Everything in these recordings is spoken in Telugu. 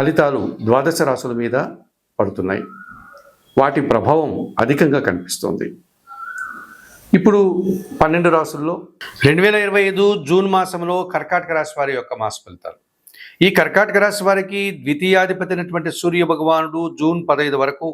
ఫలితాలు ద్వాదశ రాశుల మీద పడుతున్నాయి. వాటి ప్రభావం అధికంగా కనిపిస్తోంది. ఇప్పుడు పన్నెండు రాసుల్లో రెండు వేల ఇరవై ఐదు జూన్ మాసంలో కర్కాటక రాశి వారి యొక్క మాస ఫలితాలు. ఈ కర్కాటక రాశి వారికి ద్వితీయాధిపతి అయినటువంటి సూర్య భగవానుడు జూన్ పదహైదు వరకు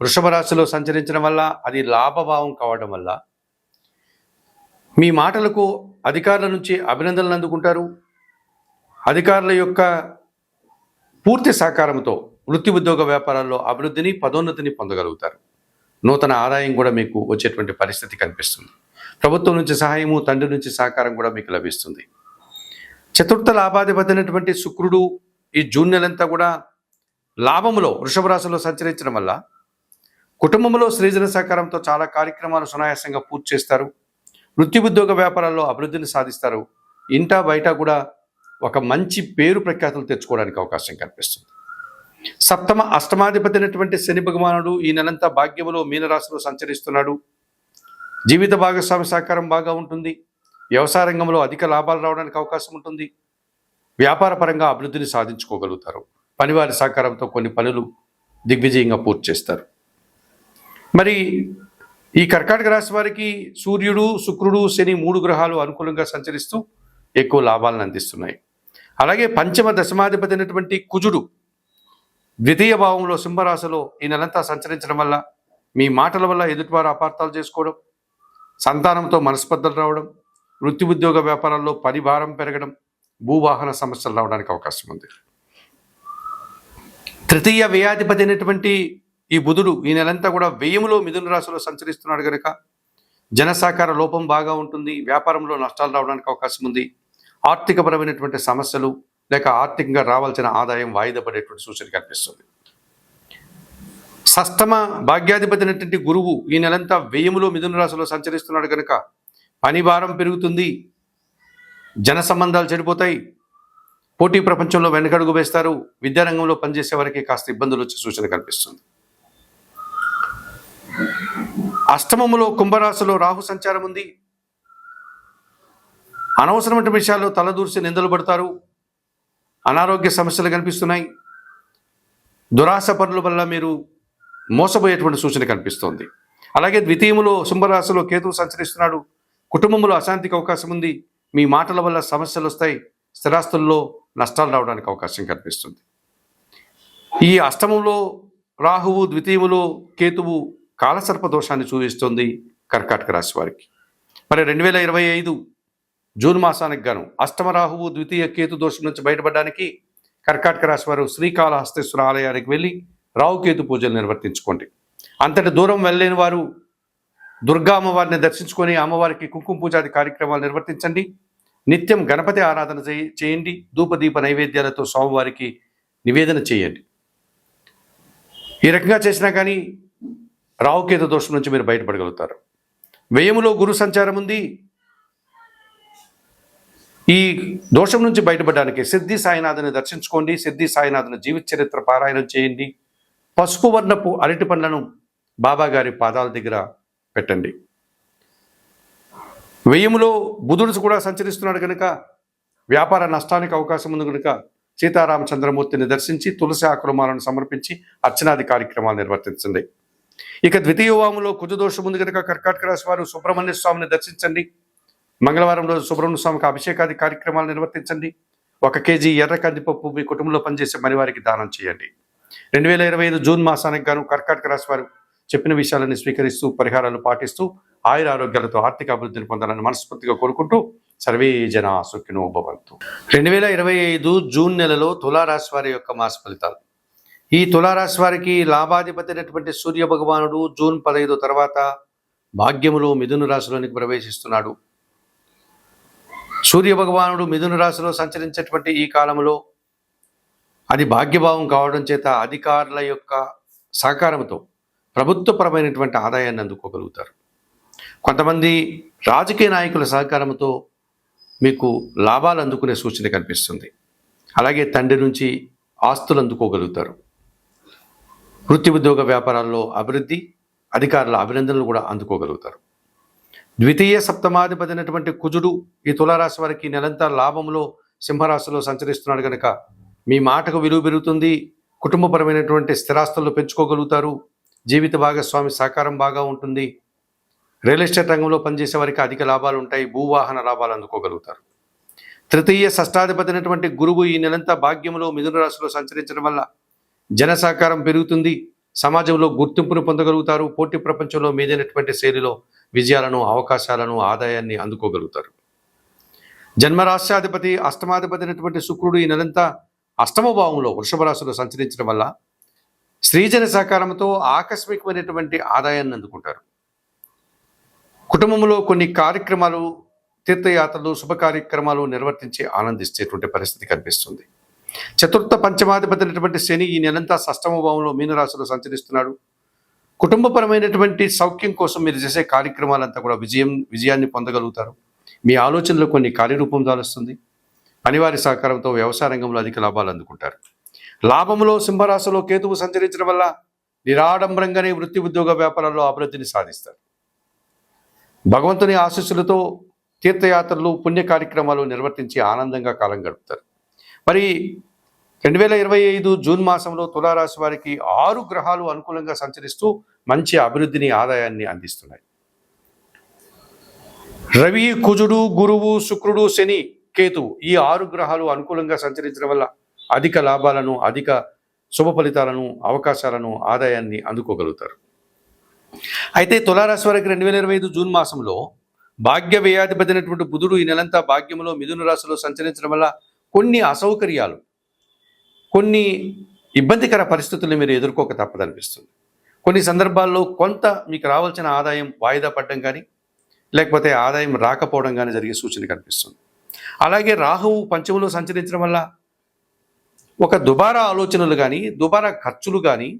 వృషభ రాశిలో సంచరించడం వల్ల అది లాభభావం కావడం వల్ల మీ మాటలకు అధికారుల నుంచి అభినందనలు అందుకుంటారు. అధికారుల యొక్క పూర్తి సహకారంతో వృత్తి ఉద్యోగ వ్యాపారాల్లో అభివృద్ధిని పదోన్నతిని పొందగలుగుతారు. నూతన ఆదాయం కూడా మీకు వచ్చేటువంటి పరిస్థితి కనిపిస్తుంది. ప్రభుత్వం నుంచి సహాయము తండ్రి నుంచి సహకారం కూడా మీకు లభిస్తుంది. చతుర్థ లాభాధిపతి అయినటువంటి శుక్రుడు ఈ జూన్ నెలంతా కూడా లాభములో వృషభ రాశిలో సంచరించడం వల్ల కుటుంబంలో సృజన సహకారంతో చాలా కార్యక్రమాలు సునాయాసంగా పూర్తి చేస్తారు. వృత్తి ఉద్యోగ వ్యాపారాల్లో అభివృద్ధిని సాధిస్తారు. ఇంటా బయట కూడా ఒక మంచి పేరు ప్రఖ్యాతులు తెచ్చుకోవడానికి అవకాశం కనిపిస్తుంది. సప్తమ అష్టమాధిపతి అయినటువంటి శని భగవానుడు ఈ నెలంతా భాగ్యములో మీనరాశిలో సంచరిస్తున్నాడు. జీవిత భాగస్వామి సహకారం బాగా ఉంటుంది. వ్యవసాయ రంగంలో అధిక లాభాలు రావడానికి అవకాశం ఉంటుంది. వ్యాపార పరంగా అభివృద్ధిని సాధించుకోగలుగుతారు. పనివారి సహకారంతో కొన్ని పనులు దిగ్విజయంగా పూర్తి చేస్తారు. మరి ఈ కర్కాటక రాశి వారికి సూర్యుడు శుక్రుడు శని మూడు గ్రహాలు అనుకూలంగా సంచరిస్తూ ఎక్కువ లాభాలను అందిస్తున్నాయి. అలాగే పంచమ దశమాధిపతి అయినటువంటి కుజుడు ద్వితీయ భావంలో సింహరాశిలో ఈ నెలంతా సంచరించడం వల్ల మీ మాటల వల్ల ఎదుటివారు అపార్థాలు చేసుకోవడం సంతానంతో మనస్పర్ధలు రావడం వృత్తి ఉద్యోగ వ్యాపారాల్లో పరిభారం పెరగడం భూవాహన సమస్యలు రావడానికి అవకాశం ఉంది. తృతీయ వ్యయాధిపతి అయినటువంటి ఈ బుధుడు ఈ నెలంతా కూడా వ్యయంలో మిథున రాశిలో సంచరిస్తున్నాడు కనుక జనసాకార లోపం బాగా ఉంటుంది వ్యాపారంలో నష్టాలు రావడానికి అవకాశం ఉంది. ఆర్థికపరమైనటువంటి సమస్యలు లేక ఆర్థికంగా రావాల్సిన ఆదాయం వాయిదా పడేటువంటి సూచన కనిపిస్తుంది. సష్టమ భాగ్యాధిపతి అయినటువంటి గురువు ఈ నెలంతా వ్యయములో మిథున రాశిలో సంచరిస్తున్నాడు కనుక పని భారం పెరుగుతుంది జన సంబంధాలు చెడిపోతాయి పోటీ ప్రపంచంలో వెనకడుగు వేస్తారు విద్యారంగంలో పనిచేసే వారికి కాస్త ఇబ్బందులు వచ్చే సూచన కనిపిస్తుంది. అష్టమములో కుంభరాశిలో రాహు సంచారం ఉంది అనవసరమైన విషయాల్లో తలదూర్చి నిందలు పడతారు. అనారోగ్య సమస్యలు కనిపిస్తున్నాయి. దురాశ పనుల వల్ల మీరు మోసపోయేటువంటి సూచన కనిపిస్తోంది. అలాగే ద్వితీయములో సింహరాశిలో కేతువు సంచరిస్తున్నాడు. కుటుంబంలో అశాంతికి అవకాశం ఉంది. మీ మాటల వల్ల సమస్యలు వస్తాయి. స్థిరాస్తుల్లో నష్టాలు రావడానికి అవకాశం కనిపిస్తుంది. ఈ అష్టమంలో రాహువు ద్వితీయములో కేతువు కాలసర్ప దోషాన్ని చూపిస్తుంది కర్కాటక రాశి వారికి. మరి రెండు వేల ఇరవై ఐదు జూన్ మాసానికి గాను అష్టమరాహువు ద్వితీయ కేతు దోషం నుంచి బయటపడడానికి కర్కాటక రాశి వారు శ్రీకాళహస్తేశ్వర ఆలయానికి వెళ్ళి రావుకేతు పూజలు నిర్వర్తించుకోండి. అంతటి దూరం వెళ్ళలేని వారు దుర్గా అమ్మవారిని దర్శించుకొని అమ్మవారికి కుంకుమ పూజాది కార్యక్రమాలు నిర్వర్తించండి. నిత్యం గణపతి ఆరాధన చేయ- చేయండి. ధూపదీప నైవేద్యాలతో స్వామివారికి నివేదన చేయండి. ఈ రకంగా చేసినా కానీ రావుకేతు దోషం నుంచి మీరు బయటపడగలుగుతారు. వ్యయములో గురు సంచారం ఉంది. ఈ దోషం నుంచి బయటపడడానికి సిద్ధి సాయినాథుని దర్శించుకోండి. సిద్ధి సాయినాథుని జీవిత చరిత్ర పారాయణం చేయండి. పసుపు వర్ణపు అరటి పండ్లను బాబా గారి పాదాల దగ్గర పెట్టండి. వ్యయములో బుధుడు కూడా సంచరిస్తున్నాడు కనుక వ్యాపార నష్టానికి అవకాశం ఉంది కనుక సీతారామచంద్రమూర్తిని దర్శించి తులసి ఆక్రమాలను సమర్పించి అర్చనాది కార్యక్రమాలు నిర్వర్తించండి. ఇక ద్వితీయ వాములో కుజ దోషం ఉంది కనుక కర్కాటక రాశి వారు సుబ్రహ్మణ్య స్వామిని దర్శించండి. మంగళవారం రోజు సుబ్రహ్మణ్య స్వామికి అభిషేకాది కార్యక్రమాలు నిర్వర్తించండి. ఒక కేజీ ఎర్ర కందిపప్పు మీ కుటుంబంలో పనిచేసే మరివారికి దానం చేయండి. రెండు వేల ఇరవై ఐదు జూన్ మాసానికి గాను కర్కాటక రాశి వారు చెప్పిన విషయాలను స్వీకరిస్తూ పరిహారాలు పాటిస్తూ ఆయుర ఆరోగ్యాలతో ఆర్థిక అభివృద్ధిని పొందాలని మనస్ఫూర్తిగా కోరుకుంటూ సర్వే జన సుఖినో భవంతు. రెండు వేల ఇరవై ఐదు జూన్ నెలలో తులారాశి వారి యొక్క మాస ఫలితాలు. ఈ తులారాశి వారికి లాభాధిపతి అయినటువంటి సూర్య భగవానుడు జూన్ పదహైదు తర్వాత భాగ్యములో మిథున రాశిలోనికి ప్రవేశిస్తున్నాడు. సూర్య భగవానుడు మిథున రాశిలో సంచరించేటువంటి ఈ కాలంలో అది భాగ్యభావం కావడం చేత అధికారుల యొక్క సహకారంతో ప్రభుత్వపరమైనటువంటి ఆదాయాన్ని అందుకోగలుగుతారు. కొంతమంది రాజకీయ నాయకుల సహకారంతో మీకు లాభాలు అందుకునే సూచన కనిపిస్తుంది. అలాగే తండ్రి నుంచి ఆస్తులు అందుకోగలుగుతారు. వృత్తి ఉద్యోగ వ్యాపారాల్లో అభివృద్ధి అధికారుల అభినందనలు కూడా అందుకోగలుగుతారు. ద్వితీయ సప్తమాధిపతి అయినటువంటి కుజుడు ఈ తులారాశి వారికి నెలంతా లాభంలో సింహరాశిలో సంచరిస్తున్నాడు కనుక మీ మాటకు విలువ పెరుగుతుంది కుటుంబపరమైనటువంటి స్థిరాస్తులను పెంచుకోగలుగుతారు జీవిత భాగస్వామి సహకారం బాగా ఉంటుంది రియల్ ఎస్టేట్ రంగంలో పనిచేసే వారికి అధిక లాభాలు ఉంటాయి భూవాహన లాభాలు అందుకోగలుగుతారు. తృతీయ షష్టాధిపతి అయినటువంటి గురువు ఈ నెలంతా భాగ్యంలో మిథున రాశిలో సంచరించడం వల్ల జన సహకారం పెరుగుతుంది సమాజంలో గుర్తింపును పొందగలుగుతారు పోటీ ప్రపంచంలో మీదైనటువంటి శైలిలో విజయాలను అవకాశాలను ఆదాయాన్ని అందుకోగలుగుతారు. జన్మరాశ్యాధిపతి అష్టమాధిపతి అయినటువంటి శుక్రుడు ఈ నెలంతా అష్టమ భావంలో వృషభ రాశిలో సంచరించడం వల్ల స్త్రీజన సహకారంతో ఆకస్మికమైనటువంటి ఆదాయాన్ని అందుకుంటారు. కుటుంబంలో కొన్ని కార్యక్రమాలు తీర్థయాత్రలు శుభ కార్యక్రమాలు నిర్వర్తించి ఆనందిస్తేటువంటి పరిస్థితి కనిపిస్తుంది. చతుర్థ పంచమాధిపతి అయినటువంటి శని ఈ నెలంతా అష్టమ భావంలో మీనరాశిలో సంచరిస్తున్నాడు. కుటుంబపరమైనటువంటి సౌఖ్యం కోసం మీరు చేసే కార్యక్రమాలంతా కూడా విజయం విజయాన్ని పొందగలుగుతారు. మీ ఆలోచనలో కొన్ని కార్యరూపం దాలుస్తుంది. పనివారి సహకారంతో వ్యవసాయ రంగంలో అధిక లాభాలు అందుకుంటారు. లాభంలో సింహరాశిలో కేతువు సంచరించడం వల్ల నిరాడంబరంగానే వృత్తి ఉద్యోగ వ్యాపారాల్లో అభివృద్ధిని సాధిస్తారు. భగవంతుని ఆశీస్సులతో తీర్థయాత్రలు పుణ్య కార్యక్రమాలు నిర్వర్తించి ఆనందంగా కాలం గడుపుతారు. మరి రెండు వేల ఇరవై ఐదు జూన్ మాసంలో తులారాశి వారికి ఆరు గ్రహాలు అనుకూలంగా సంచరిస్తూ మంచి అభివృద్ధిని ఆదాయాన్ని అందిస్తున్నాయి. రవి కుజుడు గురువు శుక్రుడు శని కేతువు ఈ ఆరు గ్రహాలు అనుకూలంగా సంచరించడం వల్ల అధిక లాభాలను అధిక శుభ ఫలితాలను అవకాశాలను ఆదాయాన్ని అందుకోగలుగుతారు. అయితే తులారాశి వారికి రెండు వేల ఇరవై ఐదు జూన్ మాసంలో భాగ్య వ్యయాధిపతినటువంటి బుధుడు ఈ నెలంతా భాగ్యంలో మిథున రాశిలో సంచరించడం వల్ల కొన్ని అసౌకర్యాలు కొన్ని ఇబ్బందికర పరిస్థితులు మీరు ఎదుర్కోక తప్పదనిపిస్తుంది కొన్ని సందర్భాల్లో కొంత మీకు రావాల్సిన ఆదాయం వాయిదా పడడం కానీ లేకపోతే ఆదాయం రాకపోవడం కానీ జరిగే సూచన కనిపిస్తుంది. అలాగే రాహువు పంచములో సంచరించడం వల్ల ఒక దుబారా ఆలోచనలు కానీ దుబారా ఖర్చులు కానీ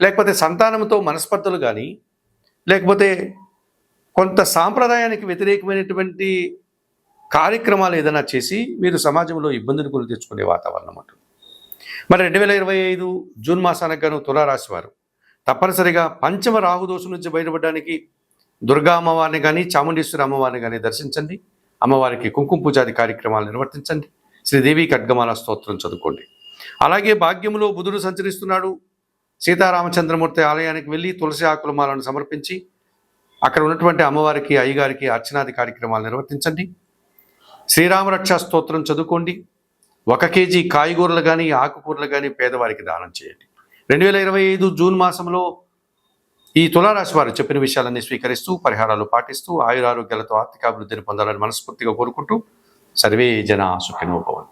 లేకపోతే సంతానంతో మనస్పర్ధలు కానీ లేకపోతే కొంత సాంప్రదాయానికి వ్యతిరేకమైనటువంటి కార్యక్రమాలు ఏదైనా చేసి మీరు సమాజంలో ఇబ్బందులు కొని తెచ్చుకునే వాతావరణం ఉంటుంది మరి రెండు వేల ఇరవై ఐదు జూన్ మాసానికి గాను తులారాశి వారు తప్పనిసరిగా పంచమ రాహుదోషం నుంచి బయటపడడానికి దుర్గా అమ్మవారిని కానీ చాముండేశ్వరి అమ్మవారిని కానీ దర్శించండి. అమ్మవారికి కుంకుమ పూజాది కార్యక్రమాలు నిర్వర్తించండి. శ్రీదేవి ఖడ్గమాల స్తోత్రం చదువుకోండి. అలాగే భాగ్యములో బుధుడు సంచరిస్తున్నాడు. సీతారామచంద్రమూర్తి ఆలయానికి వెళ్ళి తులసి ఆకుల మాలను సమర్పించి అక్కడ ఉన్నటువంటి అమ్మవారికి అయ్యగారికి అర్చనాది కార్యక్రమాలు నిర్వర్తించండి. శ్రీరామరక్ష స్తోత్రం చదువుకోండి. ఒక కేజీ కాయగూరలు కానీ ఆకుకూరలు కానీ పేదవారికి దానం చేయండి. రెండు వేల ఇరవై ఐదు జూన్ మాసంలో ఈ తులారాశి వారు చెప్పిన విషయాలన్నీ స్వీకరిస్తూ పరిహారాలు పాటిస్తూ ఆయురారోగ్యాలతో ఆర్థికాభివృద్ధిని పొందాలని మనస్ఫూర్తిగా కోరుకుంటూ సర్వే జన సుఖినోభవన్